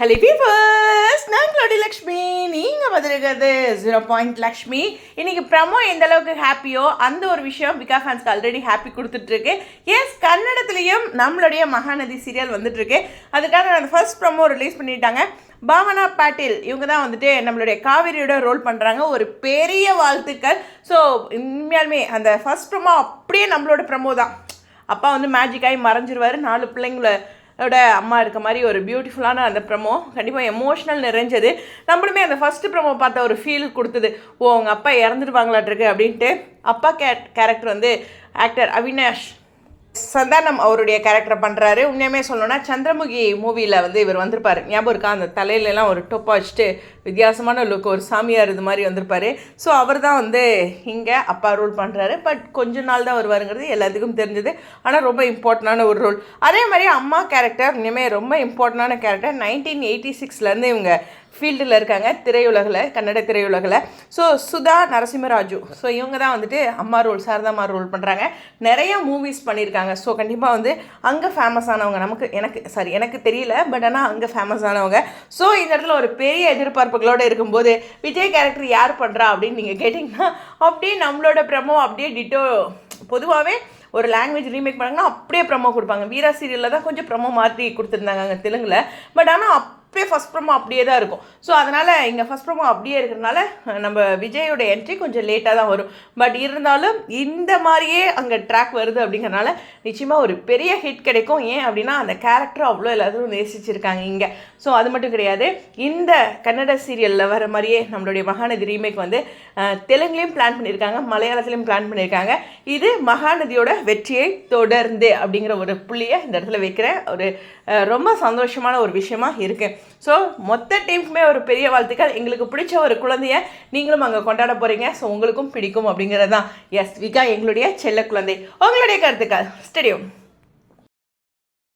Hello பீபர்ஸ் நான் க்ளோடி லக்ஷ்மி. நீங்கள் வந்திருக்கிறது ஜீரோ பாயிண்ட் லக்ஷ்மி. இன்றைக்கி ப்ரமோ எந்த அளவுக்கு ஹாப்பியோ அந்த ஒரு விஷயம் பிகா ஃபேன்ஸ்க்கு ஆல்ரெடி ஹாப்பி கொடுத்துட்ருக்கு எஸ் கன்னடத்துலேயும் நம்மளுடைய மகாநதி சீரியல் வந்துட்டுருக்கு. அதுக்காக அந்த ஃபர்ஸ்ட் ப்ரமோ ரிலீஸ் பண்ணிட்டாங்க. பாவனா பாட்டில் இவங்க தான் வந்துட்டு நம்மளுடைய காவிரியோட ரோல் பண்ணுறாங்க ஒரு பெரிய வாழ்த்துக்கள். ஸோ உண்மையாலுமே அந்த ஃபர்ஸ்ட் ப்ரமோ அப்படியே நம்மளோட ப்ரமோ தான். அப்பா வந்து மேஜிக்காகி மறைஞ்சிருவார். நாலு பிள்ளைங்கள அதோட அம்மா இருக்க மாதிரி ஒரு பியூட்டிஃபுல்லான அந்த ப்ரமோ கண்டிப்பாக எமோஷ்னல் நிறைஞ்சது. நம்மளுமே அந்த ஃபஸ்ட்டு ப்ரமோ பார்த்த ஒரு ஃபீல் கொடுத்தது. ஓ அவங்க அப்பா இறந்துடுவாங்களாட்ருக்கு அப்படின்ட்டு அப்பா கே கேரக்டர் வந்து ஆக்டர் அவினாஷ். சந்தானம் அவருடைய கேரக்டரை பண்ணுறாரு உண்மையுமே சொல்லணும்னா சந்திரமுகி மூவியில் வந்து இவர் வந்திருப்பார். ஞாபகம் இருக்கா? அந்த தலையிலலாம் ஒரு டொப்பா வச்சுட்டு வித்தியாசமான லுக் ஒரு சாமியார் இது மாதிரி வந்திருப்பார். ஸோ அவர் தான் வந்து இங்கே அப்பா ரோல் பண்ணுறாரு பட் கொஞ்ச நாள் தான் வருவாருங்கிறது எல்லாத்துக்கும் தெரிஞ்சது. ஆனால் ரொம்ப இம்பார்ட்டண்டான ஒரு ரோல் அதே மாதிரி அம்மா கேரக்டர் இனிமேல் ரொம்ப இம்பார்ட்டண்டான கேரக்டர் நைன்டீன் எயிட்டி சிக்ஸ்லேருந்து இவங்க ஃபீல்டில் இருக்காங்க. திரையுலகில் கன்னட திரையுலகில். ஸோ சுதா நரசிம்மராஜு. ஸோ இவங்க தான் வந்துட்டு அம்மா ரோல் சாரதாம்மா ரோல் பண்ணுறாங்க நிறைய மூவிஸ் பண்ணியிருக்காங்க. ஸோ கண்டிப்பாக வந்து அங்கே ஃபேமஸ் ஆனவங்க நமக்கு எனக்கு சாரி எனக்கு தெரியல பட் ஆனால் அங்கே ஃபேமஸ் ஆனவங்க. ஸோ இந்த இடத்துல ஒரு பெரிய எதிர்பார்ப்பு எதிர்பார்ப்புகளோடு இருக்கும்போது விஜய் கேரக்டர் யார் பண்ணுறா அப்படின்னு நீங்கள் கேட்டிங்கன்னா அப்படியே நம்மளோட ப்ரமோ அப்படியே டிட்டோ பொதுவாகவே ஒரு லாங்குவேஜ் ரீமேக் பண்ணாங்கன்னா அப்படியே ப்ரமோ கொடுப்பாங்க. வீரா சீரியலில் தான் கொஞ்சம் ப்ரமோ மாற்றி கொடுத்துருந்தாங்க அங்கே தெலுங்கில். பட் ஆனால் அப்படியே ஃபஸ்ட் ப்ரோமோ அப்படியே தான் இருக்கும். ஸோ அதனால் இங்கே ஃபஸ்ட் ப்ரோமோ அப்படியே இருக்கிறனால நம்ம விஜயோட என்ட்ரி கொஞ்சம் லேட்டாக தான் வரும். பட் இருந்தாலும் இந்த மாதிரியே அங்கே ட்ராக் வருது அப்படிங்கிறனால நிச்சயமாக ஒரு பெரிய ஹிட் கிடைக்கும். ஏன் அப்படின்னா அந்த கேரக்டர் அவ்வளோ எல்லாரும் நேசிச்சிருக்காங்க இங்கே. ஸோ அது மட்டும் கிடையாது. இந்த கன்னட சீரியலில் வர மாதிரியே நம்மளுடைய மகாநதி ரீமேக் வந்து தெலுங்குலேயும் பிளான் பண்ணியிருக்காங்க மலையாளத்துலேயும் பிளான் பண்ணியிருக்காங்க. இது மகாநதியோட வெற்றியை தொடர்ந்து அப்படிங்கிற ஒரு புள்ளியை இந்த இடத்துல வைக்கிறேன் ஒரு ரொம்ப சந்தோஷமான ஒரு விஷயமா இருக்குது ஸோ மொத்த டீமுக்குமே ஒரு பெரிய வாழ்த்துக்கள். எங்களுக்கு பிடிச்ச ஒரு குழந்தைய நீங்களும் அங்கே கொண்டாட போகிறீங்க ஸோ உங்களுக்கும் பிடிக்கும் அப்படிங்கிறது தான் எஸ் விகா எங்களுடைய செல்ல குழந்தை. உங்களுடைய கருத்துக்கள். ஸ்டேடியம்